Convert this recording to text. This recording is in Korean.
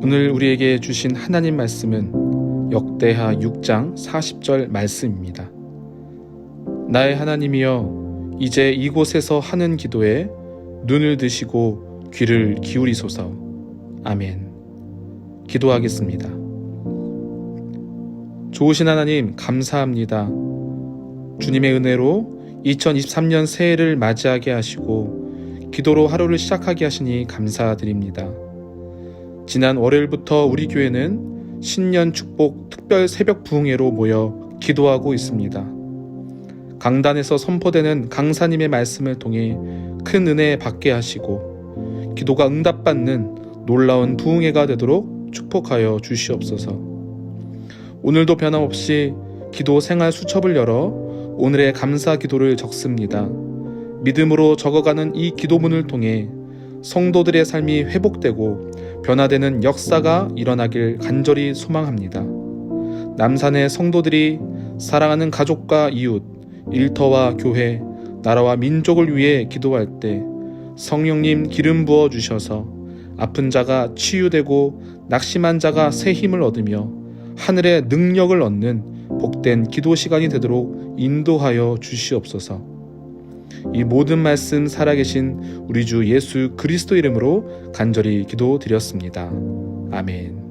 오늘 우리에게 주신 하나님 말씀은 역대하 6장 40절 말씀입니다. 나의 하나님이여 이제 이곳에서 하는 기도에 눈을 드시고 귀를 기울이소서. 아멘. 기도하겠습니다. 좋으신 하나님 감사합니다. 주님의 은혜로 2023년 새해를 맞이하게 하시고 기도로 하루를 시작하게 하시니 감사드립니다. 지난 월요일부터 우리 교회는 신년 축복 특별 새벽 부흥회로 모여 기도하고 있습니다. 강단에서 선포되는 강사님의 말씀을 통해 큰 은혜 받게 하시고 기도가 응답받는 놀라운 부흥회가 되도록 축복하여 주시옵소서. 오늘도 변함없이 기도 생활 수첩을 열어 오늘의 감사 기도를 적습니다. 믿음으로 적어가는 이 기도문을 통해 성도들의 삶이 회복되고 변화되는 역사가 일어나길 간절히 소망합니다. 남산의 성도들이 사랑하는 가족과 이웃, 일터와 교회, 나라와 민족을 위해 기도할 때 성령님 기름 부어 주셔서 아픈 자가 치유되고 낙심한 자가 새 힘을 얻으며 하늘의 능력을 얻는 복된 기도 시간이 되도록 인도하여 주시옵소서. 이 모든 말씀 살아계신 우리 주 예수 그리스도 이름으로 간절히 기도드렸습니다. 아멘.